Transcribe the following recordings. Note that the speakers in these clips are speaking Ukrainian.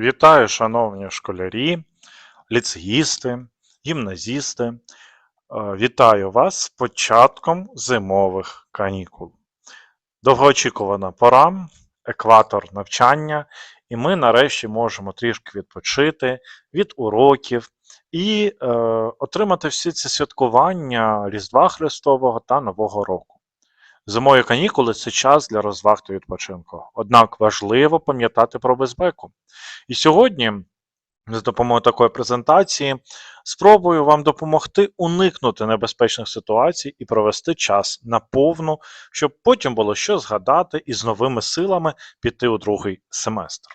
Вітаю, шановні школярі, ліцеїсти, гімназісти. Е, Вітаю вас з початком зимових канікул. Довгоочікувана пора, екватор навчання, і ми нарешті можемо трішки відпочити від уроків і е, отримати всі ці святкування Різдва Христового та Нового року. Зимові канікули це час для розваг та відпочинку. Однак важливо пам'ятати про безпеку. І сьогодні, за допомогою такої презентації, спробую вам допомогти уникнути небезпечних ситуацій і провести час наповну, щоб потім було що згадати і з новими силами піти у другий семестр.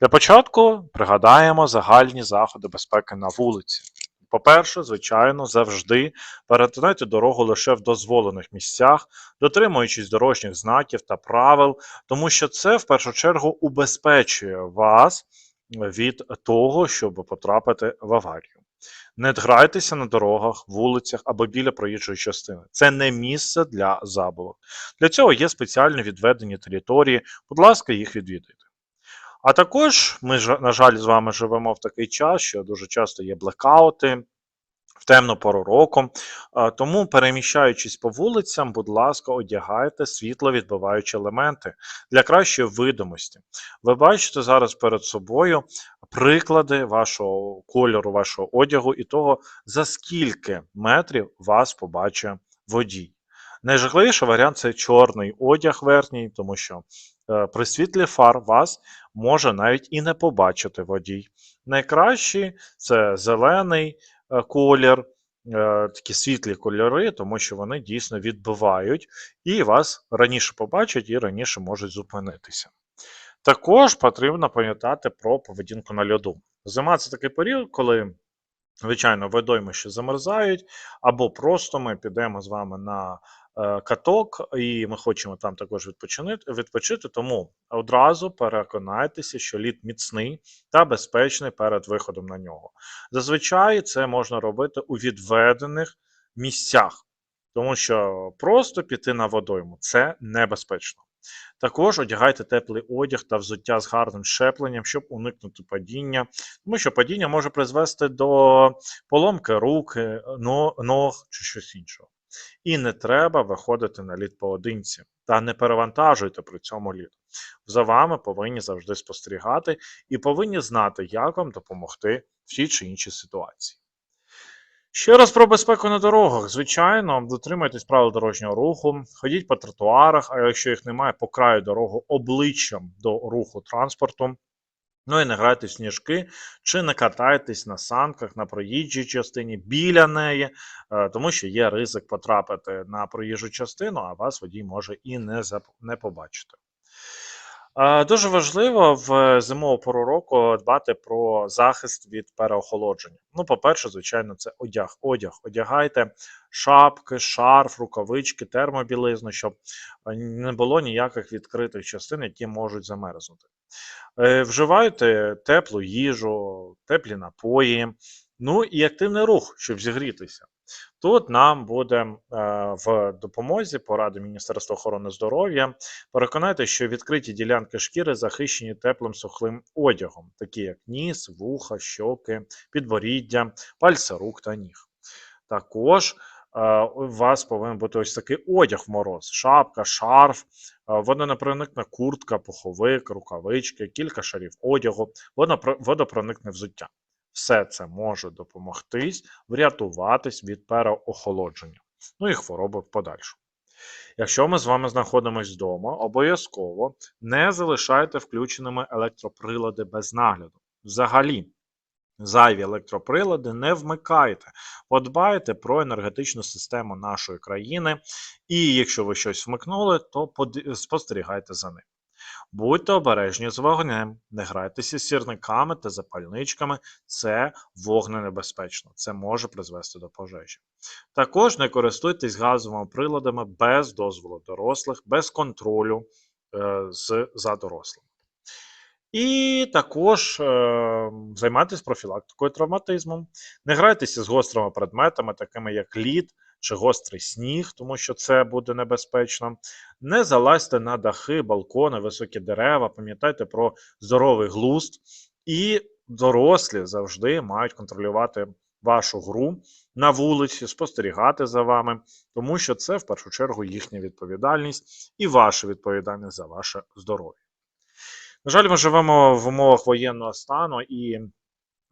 Для початку пригадаємо загальні заходи безпеки на вулиці. По-перше, звичайно, завжди перетинайте дорогу лише в дозволених місцях, дотримуючись дорожніх знаків та правил, тому що це в першу чергу убезпечує вас від того, щоб потрапити в аварію. Не грайтеся на дорогах, вулицях або біля проїжджої частини. Це не місце для забавок. Для цього є спеціально відведені території, будь ласка, їх відвідайте. А також ми, на жаль, з вами живемо в такий час, що дуже часто є блекаути в темну пору року. Тому, переміщаючись по вулицям, будь ласка, одягайте світловідбиваючі елементи для кращої видимості. Ви бачите зараз перед собою приклади вашого кольору, вашого одягу і того, за скільки метрів вас побачить водій. Найжахливіший варіант це чорний одяг верхній, тому що при світлі фар вас може навіть і не побачити водій. Найкращий це зелений е, колір, е, такі світлі кольори, тому що вони дійсно відбивають і вас раніше побачать і раніше можуть зупинитися. Також потрібно пам'ятати про поведінку на льоду. Зима це такий період, коли, звичайно, водойми ще замерзають, або просто ми підемо з вами на е, каток, і ми хочемо там також відпочинити, відпочити. Тому одразу переконайтеся, що лід міцний та безпечний перед виходом на нього. Зазвичай це можна робити у відведених місцях, тому що просто піти на водойму це небезпечно. Також одягайте теплий одяг та взуття з гарним щепленням, щоб уникнути падіння, тому що падіння може призвести до поломки рук, е, ног чи щось іншого. І не треба виходити на лід поодинці та не перевантажуйте при цьому лід. За вами повинні завжди спостерігати і повинні знати, як вам допомогти в тій чи іншій ситуації. Ще раз про безпеку на дорогах. Звичайно, дотримуйтесь правил дорожнього руху, ходіть по тротуарах, а якщо їх немає, по краю дорогу обличчям до руху транспорту. Ну і не грайте в сніжки, чи не катайтесь на санках на проїжджій частині біля неї, е, тому що є ризик потрапити на проїжджу частину, а вас водій може і не, не побачити. Е, Дуже важливо в зимову пору року дбати про захист від переохолодження. Ну, по-перше, звичайно, це одяг. Одяг. Одягайте шапки, шарф, рукавички, термобілизну, щоб е, не було ніяких відкритих частин, які можуть замерзнути. Е, Вживайте теплу їжу, теплі напої, ну і активний рух, щоб зігрітися. Тут нам буде е, в допомозі поради Міністерства охорони здоров'я. Переконайте, що відкриті ділянки шкіри захищені теплим сухим одягом, такі як ніс, вуха, щоки, підборіддя, пальці рук та ніг. Також е, у вас повинен бути ось такий одяг в мороз: шапка, шарф, е, водонепроникна куртка, пуховик, рукавички, кілька шарів одягу, водопро- водопроникне взуття. Все це може допомогтись врятуватись від переохолодження, ну і хвороби в подальшому. Якщо ми з вами знаходимося вдома, обов'язково не залишайте включеними електроприлади без нагляду. Взагалі, зайві електроприлади не вмикайте. Подбайте про енергетичну систему нашої країни, і якщо ви щось вмикнули, то спостерігайте за ним. Будьте обережні з вогнем, не грайтеся з сірниками та запальничками, це вогненебезпечно, це може призвести до пожежі. Також не користуйтесь газовими приладами без дозволу дорослих, без контролю е, з, за дорослими. І також е, займайтесь профілактикою травматизму. Не грайтеся з гострими предметами, такими як лід чи гострий сніг, тому що це буде небезпечно. Не залазьте на дахи, балкони, високі дерева. Пам'ятайте про здоровий глузд І дорослі завжди мають контролювати вашу гру на вулиці, спостерігати за вами, тому що це в першу чергу їхня відповідальність і ваша відповідальність за ваше здоров'я. На жаль, ми живемо в умовах воєнного стану і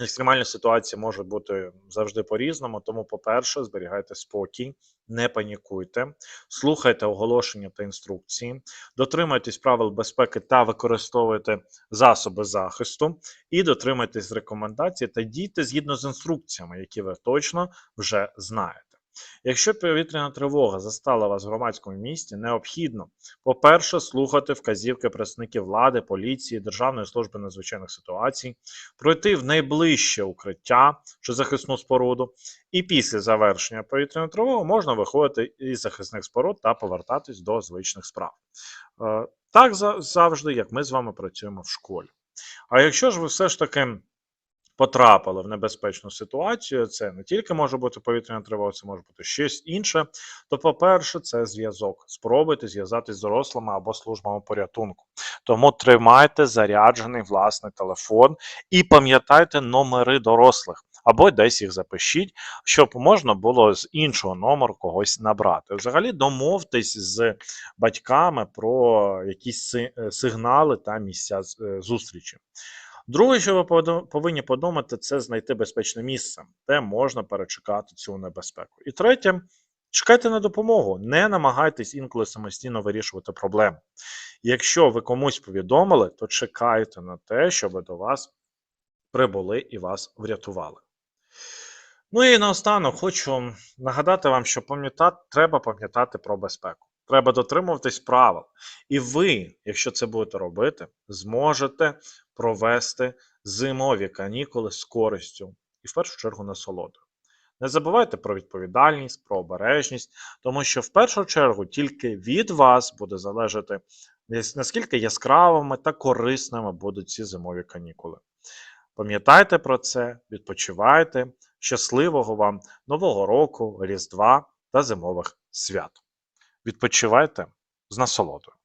екстремальні ситуації можуть бути завжди по-різному. Тому, по-перше, зберігайте спокій, не панікуйте, слухайте оголошення та інструкції, дотримуйтесь правил безпеки та використовуйте засоби захисту, і дотримуйтесь рекомендацій та дійте згідно з інструкціями, які ви точно вже знаєте. Якщо повітряна тривога застала вас в громадському місті, необхідно, по-перше, слухати вказівки представників влади, поліції, Державної служби надзвичайних ситуацій, пройти в найближче укриття чи захисну споруду, і після завершення повітряної тривоги можна виходити із захисних споруд та повертатись до звичних справ. Е, Так завжди, як ми з вами працюємо в школі. А якщо ж ви все ж таки потрапили в небезпечну ситуацію, це не тільки може бути повітряна тривога, це може бути щось інше. То, по-перше, це зв'язок. Спробуйте зв'язатись з дорослими або службами порятунку. Тому тримайте заряджений власний телефон і пам'ятайте номери дорослих. Або десь їх запишіть, щоб можна було з іншого номеру когось набрати. Взагалі домовтесь з батьками про якісь е, сигнали та місця е, зустрічі. Друге, що ви повинні подумати, це знайти безпечне місце, де можна перечекати цю небезпеку. І третє, чекайте на допомогу, не намагайтесь інколи самостійно вирішувати проблеми. Якщо ви комусь повідомили, то чекайте на те, щоб до вас прибули і вас врятували. Ну і наостанок хочу нагадати вам, що пам'ятати, треба пам'ятати про безпеку. Треба дотримуватись правил. І ви, якщо це будете робити, зможете провести зимові канікули з користю і в першу чергу насолодою. Не забувайте про відповідальність, про обережність, тому що в першу чергу тільки від вас буде залежати, наскільки яскравими та корисними будуть ці зимові канікули. Пам'ятайте про це, відпочивайте, щасливого вам Нового року, Різдва та зимових свят. Відпочивайте з насолодою.